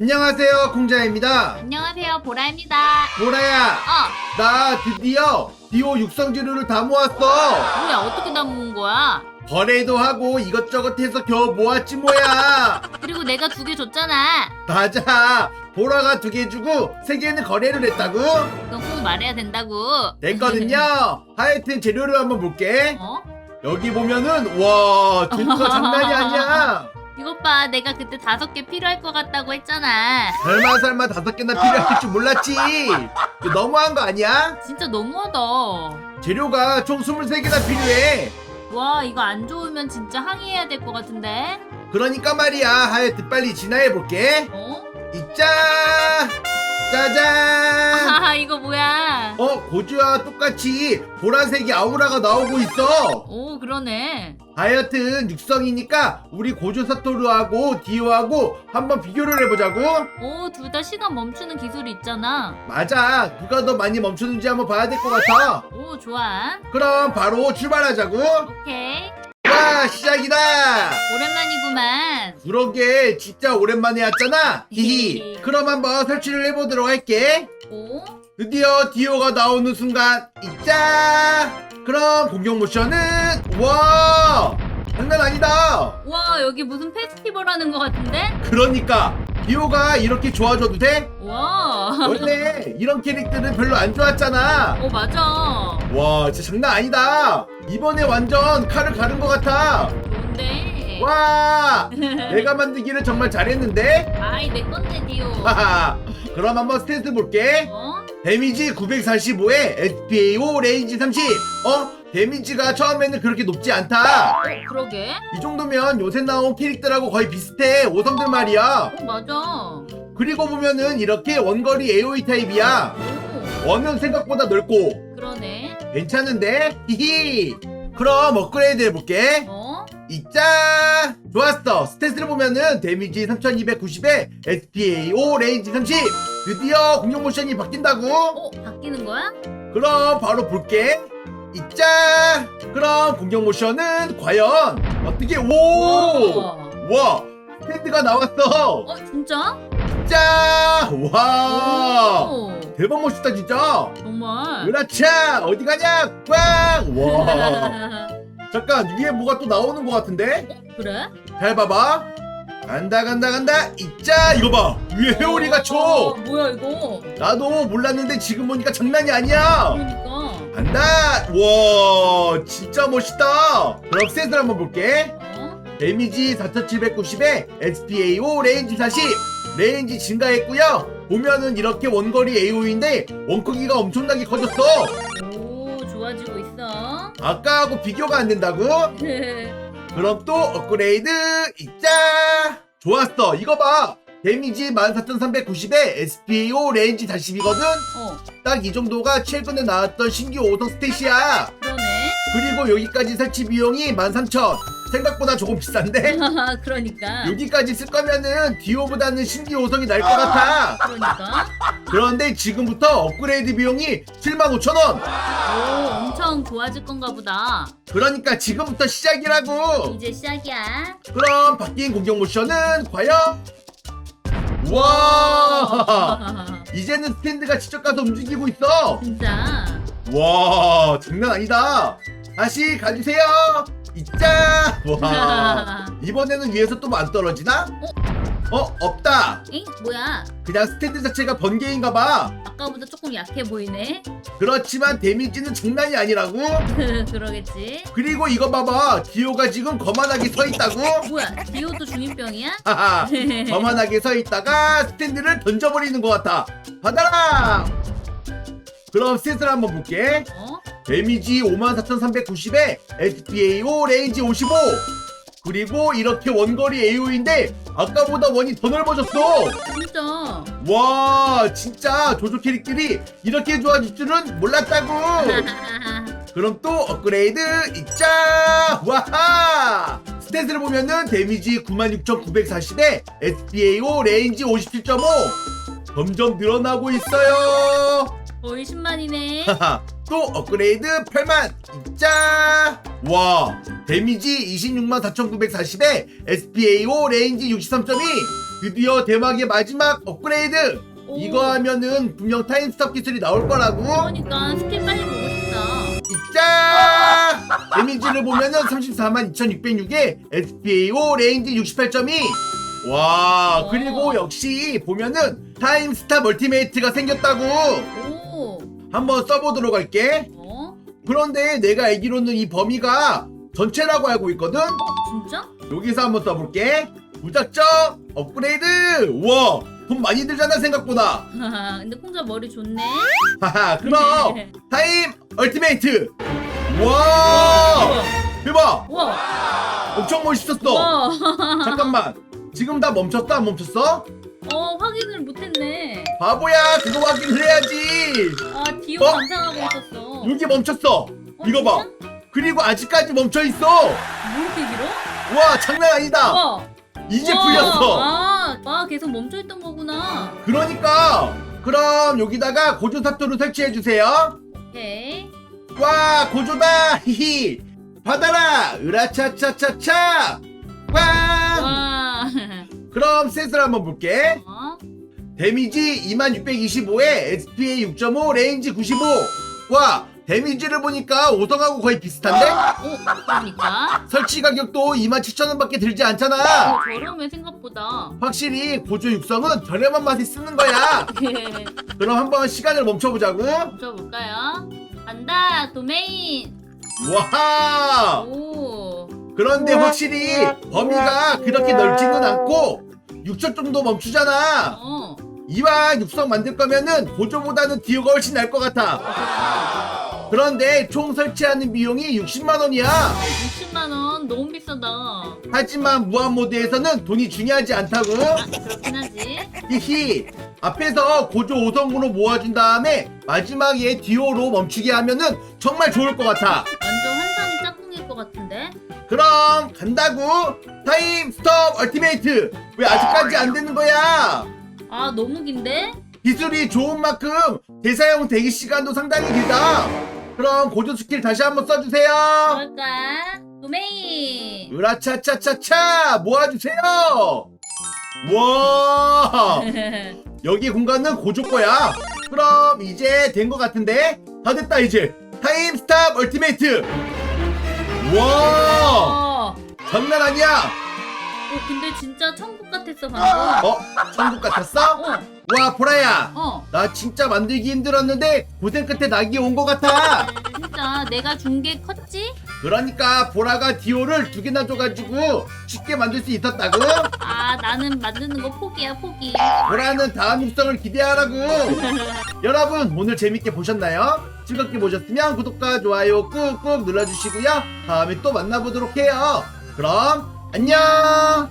안녕하세요 콩자입니다 안녕하세요, 보라입니다. 보라야 어, 나 드디어 디오 육성 재료를 다 모았어 뭐야, 어떻게 다 모은 거야? 거래도 하고 이것저것 해서 겨우 모았지 뭐야 그리고 내가 두 개 줬잖아. 맞아 보라가 두 개 주고 세 개는 거래를 했다고? 그건 꼭 말해야 된다고. 됐거든요 하여튼 재료를 한번 볼게 어? 여기 보면은 와 재료가 장난이 아니야 이것 봐, 내가 그때 다섯 개 필요할 것 같다고 했잖아. 설마 설마 다섯 개나 필요할 줄 몰랐지 이거 너무한 거 아니야? 진짜 너무하다. 재료가 총 23개나 필요해 와, 이거 안 좋으면 진짜 항의해야 될 것 같은데? 그러니까 말이야 하여튼 빨리 진화해 볼게 어? 있자 고주와 똑같이 보라색이 아우라가 나오고 있어 오, 그러네. 하여튼 육성이니까 우리 고주 사토르하고 디오하고 한번 비교를 해보자고 오, 둘 다 시간 멈추는 기술이 있잖아. 맞아 누가 더 많이 멈추는지 한번 봐야 될 것 같아 오, 좋아. 그럼 바로 출발하자고 오케이. 와 시작이다. 오랜만이구만. 그러게 진짜 오랜만에 왔잖아. 히히. 그럼 한번 설치를 해보도록 할게. 오? 드디어 디오가 나오는 순간 있자! 그럼 공격 모션은 와! 장난 아니다! 와, 여기 무슨 페스티벌 하는 것 같은데? 그러니까 디오가 이렇게 좋아져도 돼? 와. 원래 이런 캐릭터는 별로 안 좋았잖아 어, 맞아. 와 진짜 장난 아니다 이번에 완전 칼을 가른 것 같아 좋은데. 와 내가 만들기를 정말 잘했는데 아이, 내 건데, 디오. 하하 그럼 한번 스탯을 볼게 어? 데미지 945에 SPA5 레인지 30 어? 데미지가 처음에는 그렇게 높지 않다 그러게. 이 정도면 요새 나온 캐릭터라고 거의 비슷해 5성들 말이야 어, 맞아. 그리고 보면은 이렇게 원거리 AOE 타입이야 오, 원은 생각보다 넓고 그러네. 괜찮은데? 히히 그럼 업그레이드 해볼게 어? 있자 좋았어 스탯을 보면은 데미지 3290에 SPA5 레인지 30 드디어 공격 모션이 바뀐다고 어, 바뀌는 거야? 그럼 바로 볼게. 있자. 그럼 공격 모션은 과연 어떻게 오! 어, 와! 스탠드가 나왔어. 어, 진짜? 자! 와! 오, 대박 멋있다 진짜. 정말. 으라차! 어디 가냐? 꽝! 와! 잠깐 위에 뭐가 또 나오는 것 같은데? 그래? 잘 봐봐. 간다 간다 간다. 있자 이거 봐. 위에 회오리가 어, 쳐. 뭐야, 이거? 나도 몰랐는데 지금 보니까 장난이 아니야. 그러니까. 간다! 와 진짜 멋있다 그럼 셋을 한번 볼게 어? 데미지 4790에 SPA5 레인지 40 레인지 증가했고요 보면은 이렇게 원거리 AO인데 원크기가 엄청나게 커졌어 오, 좋아지고 있어. 아까하고 비교가 안 된다고? 그럼 또 업그레이드 있자! 좋았어. 이거 봐. 데미지 14390에 SPA5 레인지 40이거든? 어, 딱 이 정도가 최근에 나왔던 신규 5성 스탯이야. 그러네. 그리고 여기까지 설치 비용이 13,000 생각보다 조금 비싼데 그러니까. 여기까지 쓸 거면은 디오보다는 신기 5성이 날 것 같아 그러니까. 그런데 지금부터 업그레이드 비용이 75,000원 오, 엄청 좋아질 건가 보다. 그러니까 지금부터 시작이라고 이제 시작이야. 그럼 바뀐 공격 모션은 과연 와 이제는 스탠드가 직접 가서 움직이고 있어 진짜. 와 장난 아니다 다시 가주세요 있자 와 이번에는 위에서 또 안 떨어지나? 어? 없다 엥? 뭐야? 그냥 스탠드 자체가 번개인가 봐 아까보다 조금 약해 보이네. 그렇지만 데미지는 장난이 아니라고 그러겠지. 그리고 이거 봐봐 디오가 지금 거만하게 서 있다고 뭐야? 디오도 중이병이야? 하하 거만하게 서 있다가 스탠드를 던져버리는 것 같아 받아라 그럼 셋을 한번 볼게 어? 데미지 54,390에 SPA5 레인지 55 그리고 이렇게 원거리 AO인데 아까보다 원이 더 넓어졌어. 진짜. 와 진짜 조조 캐릭들이 이렇게 좋아질 줄은 몰랐다고. 그럼 또 업그레이드 있자. 와하! 스탯을 보면은 데미지 96,940에 SPA5 레인지 57.5 점점 늘어나고 있어요 거의 10만이네. 하하, 또 업그레이드 8만 있자 와 데미지 26만 4940에 SPA5 레인지 63.2 드디어 대박의 마지막 업그레이드 오. 이거 하면은 분명 타임스톱 기술이 나올 거라고 그러니까 스킬 빨리 보고 싶다. 있자 데미지를 보면은 34만 2606에 SPAO 레인지 68.2와 오. 그리고 역시 보면은 타임스탑 멀티메이트가 생겼다고 오. 한번 써보도록 할게 어? 그런데 내가 알기로는 이 범위가 전체라고 알고 있거든 어 진짜? 여기서 한번 써볼게 무작정 업그레이드 우와 돈 많이 들잖아 생각보다 근데 콩자 머리 좋네. 하하 그럼 타임 얼티메이트 와 대박 와. 엄청 멋있었어 와. 잠깐만 지금 다 멈췄어 안 멈췄어? 어 확인을 못했네. 바보야 그거 확인을 해야지 아 디오 어? 감상하고 있었어. 여기 멈췄어 어, 이거 봐 진짜? 그리고 아직까지 멈춰있어 뭐 이렇게 길어? 와 장난 아니다 와. 이제 와, 풀렸어 아, 아 계속 멈춰 있던 거구나. 그러니까 그럼 여기다가 고조 사토를 설치해주세요 오케이. 와 고조다 히히 받아라 으라차차차차 와 와. 그럼 셋을 한번 볼게 어? 데미지 2625에 SPA 6.5 레인지 95 와 데미지를 보니까 5성하고 거의 비슷한데 어, 그러니까. 설치 가격도 27,000원밖에 들지 않잖아 어, 저렴해 생각보다. 확실히 고조 육성은 저렴한 맛에 쓰는 거야 그럼 한번 시간을 멈춰보자고 멈춰볼까요? 간다, 도메인. 와 오. 그런데 확실히 범위가 그렇게 넓지는 않고 6초 정도 멈추잖아 어. 이왕 육성 만들 거면은 고조보다는 디오가 훨씬 나을 것 같아. 그런데 총 설치하는 비용이 60만 원이야. 60만 원? 너무 비싸다. 하지만 무한 모드에서는 돈이 중요하지 않다고. 아, 그렇긴 하지. 히히. 앞에서 고조 5성으로 모아준 다음에 마지막에 디오로 멈추게 하면은 정말 좋을 것 같아. 완전 환상이 짝꿍일 것 같은데. 그럼 간다고 타임 스톱 얼티메이트. 왜 아직까지 안 되는 거야 아 너무 긴데? 기술이 좋은 만큼 대사용 대기 시간도 상당히 길다. 그럼 고조 스킬 다시 한번 써주세요. 뭘까? 도메인. 으라차차차차! 모아주세요! 와! 여기 공간은 고조 거야. 그럼 이제 된 것 같은데? 다 됐다 이제. 타임 스탑 얼티메이트! 와! 어. 장난 아니야 어 근데 진짜 천국 같았어 방금. 어 천국 같았어 어. 와 보라야 어. 나 진짜 만들기 힘들었는데 고생 끝에 낙이 온 것 같아 진짜 내가 준 게 컸지? 그러니까 보라가 디오를 두 개나 줘가지고 쉽게 만들 수 있었다고 아 나는 만드는 거 포기야 포기. 보라는 다음 육성을 기대하라고 여러분 오늘 재밌게 보셨나요? 즐겁게 보셨으면 구독과 좋아요 꾹꾹 눌러주시고요 다음에 또 만나보도록 해요 그럼 안녕